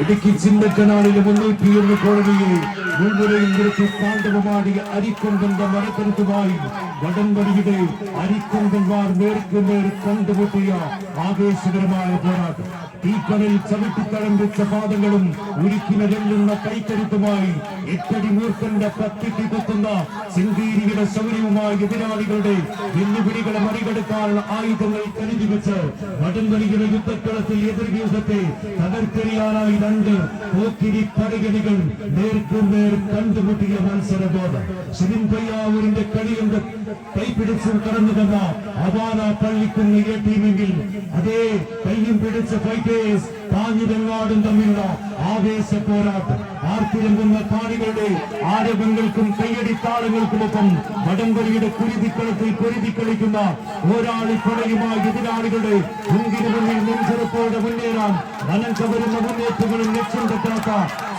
ഇടുക്കി ചിന്നക്കനാലിലെ മുന്നൂറ്റിയൊന്ന് കോളനിയെ മുൻനിരയിൽ നിർത്തി താണ്ഡവമാടിയ അരിക്കൊമ്പന്റെ മരക്കരുത്തുമായി വടംവലിയുടെ അരിക്കൊമ്പന്മാർ നേർക്ക് നേർ കണ്ടുമുട്ടിയ ആവേശകരമായ പോരാട്ടം തീക്കടൽ ചവിട്ടിത്തളം വെച്ച പാദങ്ങളും ഉരുക്കിനകലുന്ന കൈക്കരുത്തുമായി എട്ടടി മൂർഖന്റെ പത്തിട്ടി കുത്തുന്ന ചിന്തീരിയുടെ ശൗര്യവുമായി എതിരാളികളുടെ വെല്ലുവിളികളെ മറികടക്കാനുള്ള ആയുധങ്ങൾ കരുതി വെച്ച് വടംവലിയുടെ യുദ്ധക്കളത്തിൽ എതിർവ്യൂഹത്തെ തകർക്കെറിയാനായി രണ്ട് പോക്കിരി പടകണികൾ നേർക്കുനേർ കണ്ടുമുട്ടിയ മത്സരബോധം. ശിവൻ പയ്യാവൂരിന്റെ കളിയുണ്ട് കൈപിടിച്ച് കടന്നു വന്ന അവാന പള്ളിക്കുന്ന എ ടീമെങ്കിൽ അതേ കയ്യും പിടിച്ച ഫൈറ്റേഴ്സ് കാഞ്ഞിരങ്ങാടും തമ്മിലുള്ള ആവേശ പോരാട്ടം ആർത്തിരങ്ങുന്ന കാണികളുടെ ആരവങ്ങൾക്കും കയ്യടി താളങ്ങൾക്കുമൊപ്പം വടംവലിയുടെ കുരുതിക്കളത്തിൽ പൊരുതി കളിക്കുന്ന പോരാളി പടയുമായി എതിരാളികളുടെ മുൻകിരുമുന്നിൽ നെഞ്ചെറുപ്പോടെ മുന്നേറാൻ വനം കവരുന്ന മുന്നേറ്റങ്ങളും ലക്ഷ്യം തെറ്റാത്ത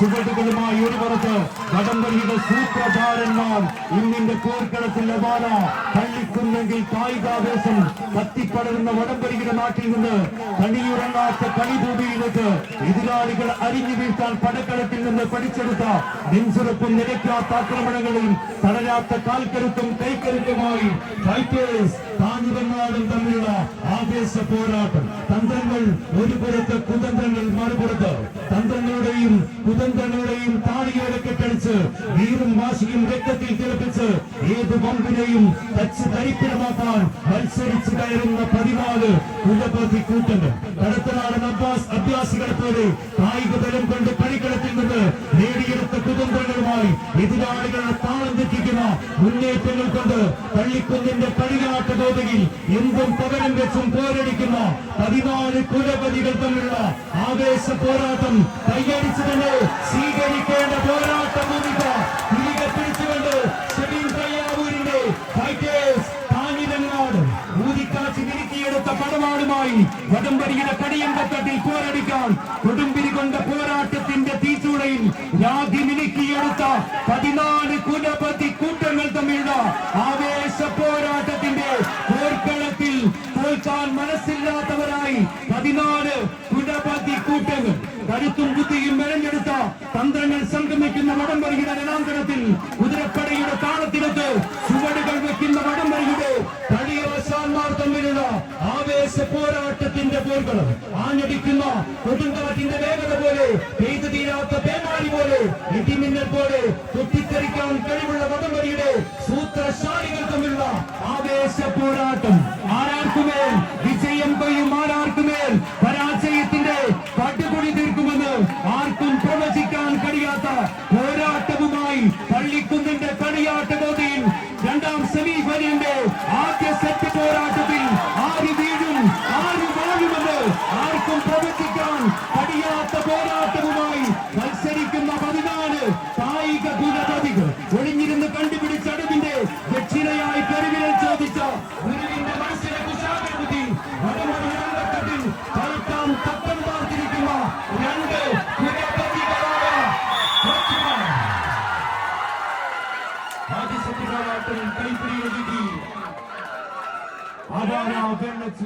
ചുവടുകളുമായി ഒരു പുറത്ത് വടംവലിയുടെ സൂത്രധാരന്മാർ ഇന്നിന്റെ പോർക്കളത്തിൽ ലവാന തള്ളിക്കുന്നെങ്കിൽ കായികാവേശം കത്തിപ്പടരുന്ന വടംവലിയുടെ നാട്ടിൽ നിന്ന് കണിയുറങ്ങാത്ത കളിഭൂമിയിലേക്ക് എതിരാളികൾ അരിഞ്ഞു വീഴ്ത്താൻ പടക്കളത്തിൽ നിന്ന് പഠിച്ചെടുത്ത നെഞ്ചുറപ്പും നിരക്കാത്ത ആക്രമണങ്ങളിൽ തളരാത്ത കാൽക്കരുത്തും കൈക്കരുത്തുമായി ഫൈറ്റേഴ്സ് കാഞ്ഞിരങ്ങാടും തമ്മിലുള്ള ആവേശ പോരാട്ടം. തന്ത്രങ്ങൾ ഒരു പുറത്ത് കുതന്ത്രങ്ങൾ മറുപുറത്ത്. തന്ത്രങ്ങളുടെയും കുതന്ത്രങ്ങളുടെയും താടിയോടെ കെട്ടടിച്ച് വീറും വാശിയും രക്തത്തിൽ തിളപ്പിച്ച് ഏത് വമ്പിനെയും തച്ച് തരിപ്പിടമാക്കാൻ മത്സരിച്ച് കയറുന്ന പതിനാല് കുലപതി കൂട്ടുണ്ട്. കടത്തനാടൻ അബ്ബാസ് അഭ്യാസികളെ പോലെ കായിക ബലം കൊണ്ട് കളിക്കളത്തിൽ നിന്ന് നേടിയെടുത്ത കുതന്ത്രങ്ങളുമായി എതിരാളികളെ താളം തെറ്റിക്കുന്ന മുന്നേറ്റങ്ങൾ കൊണ്ട് പള്ളിക്കുന്നിന്റെ കളിയാട്ട ഗോതയിൽ എന്തും പകരം വെച്ചും പോരടിക്കുന്ന പതിനാല് കുലപതികൾ തമ്മിലുള്ള ആവേശ പോരാട്ടം കൈയടിച്ചു വടംവലിയുടെ കടിയമ്പത്തട്ടിൽ പോരടിക്കാൻ കൊടുമ്പിരി കൊണ്ട പോരാട്ടത്തിന്റെ തീച്ചൂടയിൽ രാധി മിനുക്കിയെടുത്ത പതിനാല് കുലപതി കൂട്ടങ്ങൾ തമ്മിലുള്ള ആവേശ പോരാട്ടത്തിന്റെ പോർക്കളത്തിൽ തോൽക്കാൻ മനസ്സില്ലാത്തവരായി പതിനാല് കുലപതി കൂട്ടങ്ങൾ കരുത്തും ബുദ്ധിയും മെനഞ്ഞെടുത്ത തന്ത്രങ്ങൾ സംഗമിക്കുന്ന വടംവരിയുടെ രണാങ്കണത്തിൽ കുതിരപ്പടയുടെ താളത്തിനൊത്ത് ചുവടുകൾ വെക്കുന്ന വടംവരിയുടെ കളിയോശാന്മാർ തമ്മിലുള്ള ആവേശ പോരാട്ടത്തിന്റെ പോർക്കളം ആഞ്ഞടിക്കുന്ന കൊടുങ്കാറ്റിന്റെ വേഗത പോലെ പെയ്തു തീരാത്ത പേമാരി പോലെ ഇടിമിന്നൽ പോലെ കുത്തിത്തെറിക്കാൻ കഴിവുള്ള വടംവലിയുടെ സൂത്രശാലികൾ തമ്മിലുള്ള ആവേശ പോരാട്ടം ആരാർക്കുമേൽ? വിജയം കൊയ്യും ആരാർക്കുമേൽ? പരാജയത്തിന്റെ പട്ടുപൊടി തീർക്കുമെന്ന് ആർക്കും പ്രവചിക്കാൻ കഴിയാത്ത പോരാട്ടവുമായി പള്ളിക്കുന്നിന്റെ കളിയാട്ട ഗോതിയിൽ രണ്ടാം സെമിഫൈനലിന്റെ ആദ്യ സെറ്റ് പോരാട്ടത്തിൽ aber auf Ende zu